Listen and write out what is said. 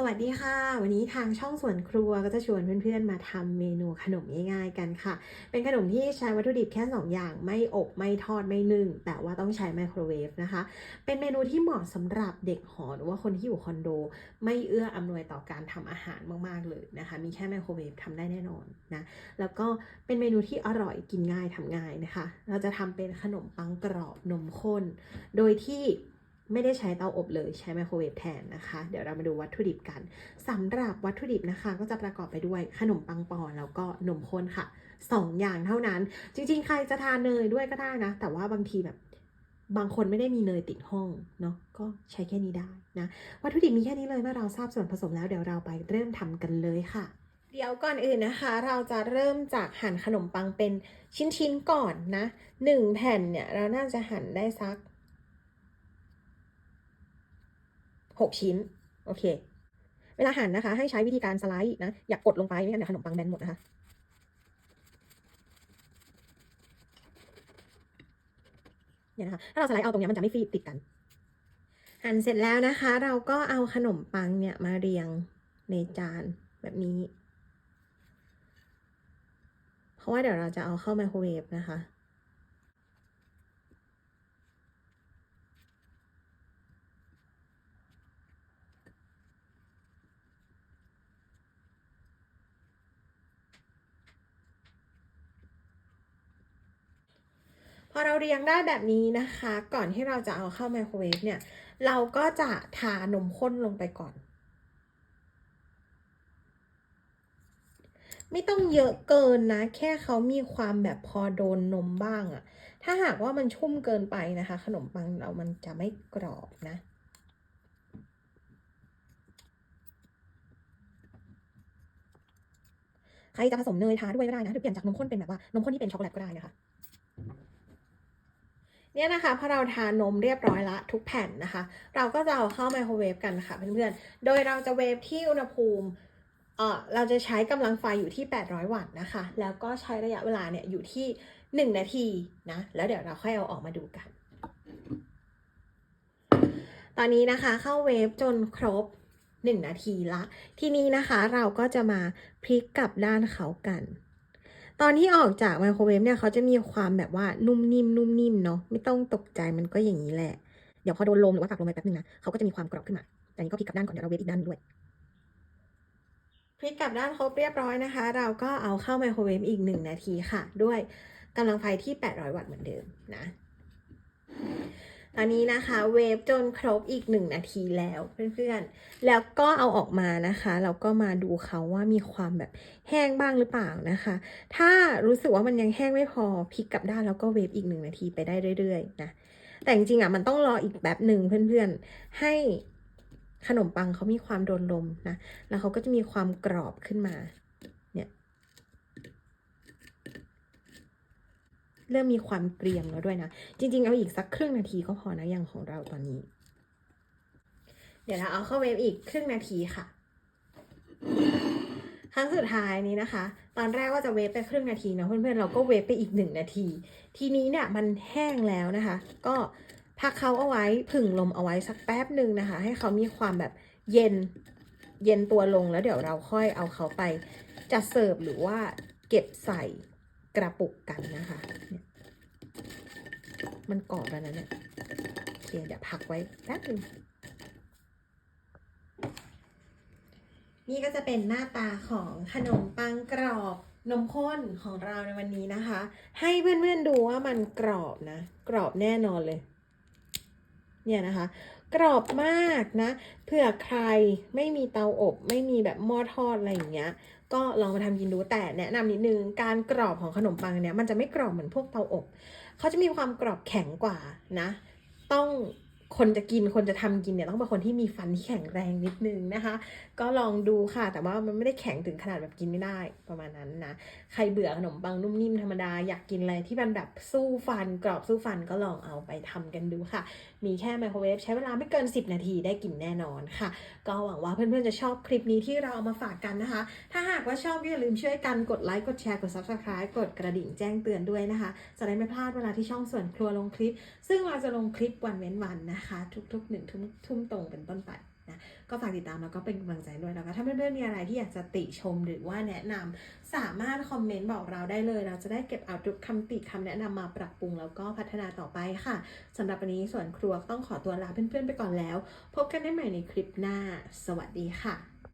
สวัสดีค่ะ วันนี้ทางช่องสวนครัวก็จะชวนเพื่อนๆมาทำเมนูขนมง่ายๆกันค่ะ เป็นขนมที่ใช้วัตถุดิบแค่ 2 อย่างไม่อบไม่ทอดไม่นึ่ง แต่ว่าต้องใช้ไมโครเวฟนะคะ เป็นเมนูที่เหมาะสำหรับเด็กหอหรือว่าคนที่อยู่คอนโด ไม่เอื้ออำนวยต่อการทำอาหารมากๆเลยนะคะ มีแค่ไมโครเวฟทำได้แน่นอนนะแล้วก็เป็นเมนูที่อร่อยกินง่ายทำง่ายนะคะ เราจะทำเป็นขนมปังกรอบนมข้น โดยที่ ไม่ได้ใช้เตาอบเลยใช้ไมโครเวฟแทนนะคะ เดี๋ยวเรามาดูวัตถุดิบกันสำหรับวัตถุดิบนะคะ ก็จะประกอบไปด้วยขนมปังปอนแล้วก็นมข้นค่ะสองอย่างเท่านั้น จริง ๆ ใครจะทานเนยด้วยก็ได้นะ แต่ว่าบางทีแบบบางคนไม่ได้มีเนยติดห้องเนาะก็ใช้แค่นี้ได้นะวัตถุดิบมีแค่นี้เลยเมื่อเราทราบส่วนผสมแล้วเดี๋ยวเราไปเริ่มทำกันเลยค่ะเดี๋ยวก่อนอื่นนะคะ เราจะเริ่มจากหั่นขนมปังเป็นชิ้นๆก่อนนะหนึ่งแผ่นเนี่ยเราน่าจะหั่นได้สัก หกชิ้น โอเค เวลาหั่นนะคะ ให้ใช้วิธีการสไลด์นะ อย่ากกดลงไปไม่งั้นเดี๋ยวขนมปังแบนหมดนะคะเนี่ยนะคะถ้าเราสไลด์เอาตรงนี้มันจะไม่ฟีดติดกัน หั่นเสร็จแล้วนะคะ เราก็เอาขนมปังเนี่ยมาเรียงในจานแบบนี้ เพราะว่าเดี๋ยวเราจะเอาเข้าไมโครเวฟนะคะ พอเราเรียงได้แบบนี้นะคะ ก่อนที่เราจะเอาเข้าไมโครเวฟเนี่ย เราก็จะทานมข้นลงไปก่อน ไม่ต้องเยอะเกินนะ แค่เขามีความแบบพอโดนนมบ้างอะถ้าหากว่ามันชุ่มเกินไปนะคะ ขนมปังเรามันจะไม่กรอบนะใครจะผสมเนยทาด้วยก็ได้นะหรือเปลี่ยนจากนมข้นเป็นแบบว่านมข้นที่เป็นช็อกโกแลตก็ได้นะคะ เนี่ยนะคะพอเราทานมเรียบร้อยละทุกแผ่นนะคะ เราก็จะเอาเข้าไมโครเวฟกันค่ะเพื่อนๆ โดยเราจะเวฟที่อุณหภูมิเออเราจะใช้กำลังไฟอยู่ที่ 800 วัตต์นะคะ แล้วก็ใช้ระยะเวลาเนี่ยอยู่ที่ 1 นาทีนะ แล้วเดี๋ยวเราค่อยเอาออกมาดูกัน ตอนนี้นะคะเข้าเวฟจนครบ 1 นาทีละ ทีนี้นะคะเราก็จะมาพลิกกลับด้านเขากัน ตอนที่ออกจากไมโครเวฟเนี่ยเขาจะมีความแบบว่านุ่มนิ่มนุ่มนิ่มเนาะไม่ต้องตกใจมันก็อย่างนี้แหละ เดี๋ยวพอโดนลมหรือว่าตักลงไปแป๊บนึงนะเขาก็จะมีความกรอบขึ้นมาแต่นี้ก็พลิกกลับด้านก่อนเดี๋ยวเราเวฟอีกด้านด้วยพลิกกลับด้านครบเรียบร้อยนะคะ เราก็เอาเข้าไมโครเวฟอีกหนึ่งนาทีค่ะ ด้วยกำลังไฟที่ 800 วัตต์เหมือนเดิมนะ อันนี้นะคะเวฟจนครบอีกหนึ่งนาทีแล้วเพื่อนๆ แล้วก็เอาออกมานะคะแล้วก็มาดูเขาว่ามีความแบบแห้งบ้างหรือเปล่านะคะ ถ้ารู้สึกว่ามันยังแห้งไม่พอพลิกกลับด้านแล้วก็เวฟอีกหนึ่งนาทีไปได้เรื่อยๆนะแต่จริงๆอะมันต้องรออีกแบบหนึ่งเพื่อนๆ ให้ขนมปังเขามีความโดนลมนะแล้วเขาก็จะมีความกรอบขึ้นมา เนี่ย เริ่มมีความเกรียมแล้วด้วยนะ จริง ๆ เอาอีกสักครึ่งนาทีก็พอนะอย่างของเราตอนนี้ เดี๋ยวเราเอาเข้าเวฟอีกครึ่งนาทีค่ะ ครั้งสุดท้ายนี้นะคะ ตอนแรกว่าจะเวฟไปครึ่งนาทีเนาะเพื่อนๆเราก็เวฟไปอีกหนึ่งนาที ทีนี้เนี่ยมันแห้งแล้วนะคะ ก็พักเขาเอาไว้ผึ่งลมเอาไว้สักแป๊บหนึ่งนะคะ ให้เขามีความแบบเย็นเย็นตัวลงแล้วเดี๋ยวเราค่อยเอาเขาไปจะเสิร์ฟหรือว่าเก็บใส่ กระปุกกันนะคะเนี่ยมันกรอบแล้วนะเนี่ยโอเคเดี๋ยวพักไว้แป๊บหนึงนี่ก็จะเป็นหน้าตาของขนมปังกรอบนมข้นของเราในวันนี้นะคะ ให้เพื่อนๆดูว่ามันกรอบนะ กรอบแน่นอนเลย เนี่ยนะคะ กรอบมากนะเผื่อใครไม่มีเตาอบ ไม่มีแบบหม้อทอดอะไรอย่างเงี้ย ก็ลองมาทำกินดูแต่แนะนำนิดนึงการกรอบของขนมปังเนี่ยมันจะไม่กรอบเหมือนพวกเตาอบเขาจะมีความกรอบแข็งกว่านะ ต้อง คนจะกินคนจะทำกินเนี่ยต้องเป็นคนที่มีฟันที่แข็งแรงนิดนึงนะคะ ก็ลองดูค่ะ แต่ว่ามันไม่ได้แข็งถึงขนาดแบบกินไม่ได้ประมาณนั้นนะใครเบื่อขนมปังนุ่มนิ่มธรรมดาอยากกินอะไรที่มันแบบสู้ฟันกรอบสู้ฟันก็ลองเอาไปทำกันดูค่ะ มีแค่ไมโครเวฟใช้เวลาไม่เกิน 10 นาทีได้กินแน่นอนค่ะ ก็หวังว่าเพื่อนๆจะชอบคลิปนี้ที่เราเอามาฝากกันนะคะ ถ้าหากว่าชอบก็อย่าลืมช่วยกันกดไลค์กดแชร์กด subscribe กดกระดิ่งแจ้งเตือนด้วยนะคะจะได้ไม่พลาดเวลาที่ช่องส่วนครัวลงคลิป ซึ่งเราจะลงคลิปวันเว้นวันนะคะทุกๆหนึ่งทุ่มทุ่มตรงเป็นต้นไปนะก็ฝากติดตามแล้วก็เป็นกำลังใจด้วยแล้วก็ถ้าเพื่อนๆมีอะไรที่อยากจะติชมหรือว่าแนะนำสามารถคอมเมนต์บอกเราได้เลย เราจะได้เก็บเอาทุกคำติคำแนะนำมาปรับปรุงแล้วก็พัฒนาต่อไปค่ะสำหรับวันนี้ส่วนครัวต้องขอตัวลาเพื่อนๆไปก่อนแล้ว พบกันได้ใหม่ในคลิปหน้า สวัสดีค่ะ